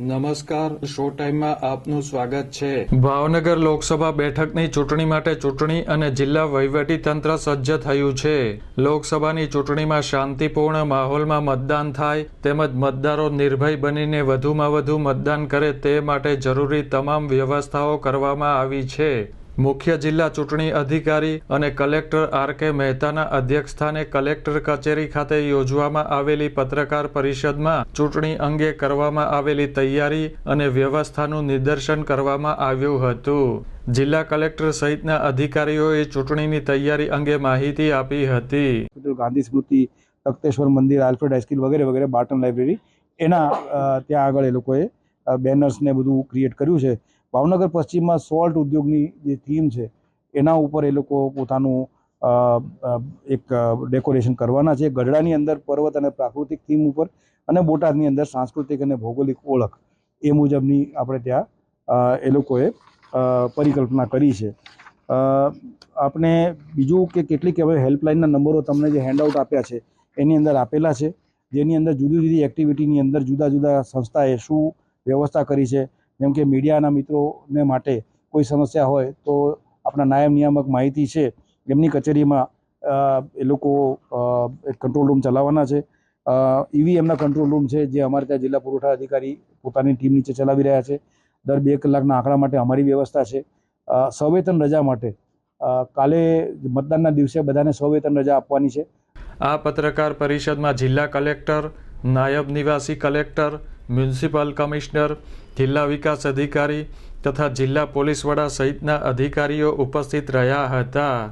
નમસ્કાર, શો ટાઈમમાં આપનું સ્વાગત છે. ભાવનગર લોકસભા બેઠકની ચૂંટણી માટે ચૂંટણી અને જિલ્લા વહીવટી તંત્ર સજ્જ થયું છે. લોકસભાની ચૂંટણીમાં શાંતિપૂર્ણ માહોલમાં મતદાન થાય, તેમજ મતદારો નિર્ભય બનીને વધુમાં વધુ મતદાન કરે તે માટે જરૂરી તમામ વ્યવસ્થાઓ કરવામાં આવી છે. મુખ્ય જિલ્લા ચૂંટણી અધિકારી અને કલેક્ટર આર કે મહેતાના અધ્યક્ષસ્થાને કલેક્ટર કચેરી ખાતે યોજવામાં આવેલી પત્રકાર પરિષદમાં ચૂંટણી અંગે કરવામાં આવેલી તૈયારી અને વ્યવસ્થાનું નિદર્શન કરવામાં આવ્યું હતું. જિલ્લા કલેક્ટર સહિતના અધિકારીઓએ ચૂંટણીની તૈયારી અંગે માહિતી આપી હતી. ગાંધી સ્મૃતિ, તખતેશ્વર મંદિર, આલ્ફ્રેડ હાઈસ્કૂલ વગેરે વગેરે બાર્ટન લાઇબ્રેરી, એના ત્યાં આગળ એ લોકોએ બેનર્સ ને બધું ક્રિએટ કર્યું છે. ભાવનગર પશ્ચિમમાં સોલ્ટ ઉદ્યોગની જે થીમ છે, એના ઉપર એ લોકો પોતાનું એક ડેકોરેશન કરવાના છે. ગઢડાની અંદર પર્વત અને પ્રાકૃતિક થીમ ઉપર અને બોટાદની અંદર સાંસ્કૃતિક અને ભૌગોલિક ઓળખ એ મુજબની આપણે ત્યાં એ લોકોએ પરિકલ્પના કરી છે. આપણે બીજું કે કેટલીક હવે હેલ્પલાઇનના નંબરો તમને જે હેન્ડઆઉટ આપ્યા છે, એની અંદર આપેલા છે. જેની અંદર જુદી જુદી એક્ટિવિટીની અંદર જુદા જુદા સંસ્થાએ શું વ્યવસ્થા કરી છે જેમ કે મીડિયાના મિત્રોને માટે કોઈ સમસ્યા હોય તો આપણા નાયબ નિયામક માહિતી છે, એમની કચેરીમાં એ લોકો કંટ્રોલ રૂમ ચલાવવાના છે. ઈવીએમના કંટ્રોલ રૂમ છે, જે અમારે ત્યાં જિલ્લા પુરવઠા અધિકારી પોતાની ટીમ નીચે ચલાવી રહ્યા છે. દર બે કલાકના આંકડા માટે અમારી વ્યવસ્થા છે. સવેતન રજા માટે કાલે મતદાનના દિવસે બધાને સવેતન રજા આપવાની છે. આ પત્રકાર પરિષદમાં જિલ્લા કલેક્ટર, નાયબ નિવાસી કલેક્ટર મ્યુનિસિપલ કમિશનર જિલ્લા વિકાસ અધિકારી તથા જિલ્લા પોલીસ વડા સહિતના અધિકારીઓ ઉપસ્થિત રહ્યા હતા.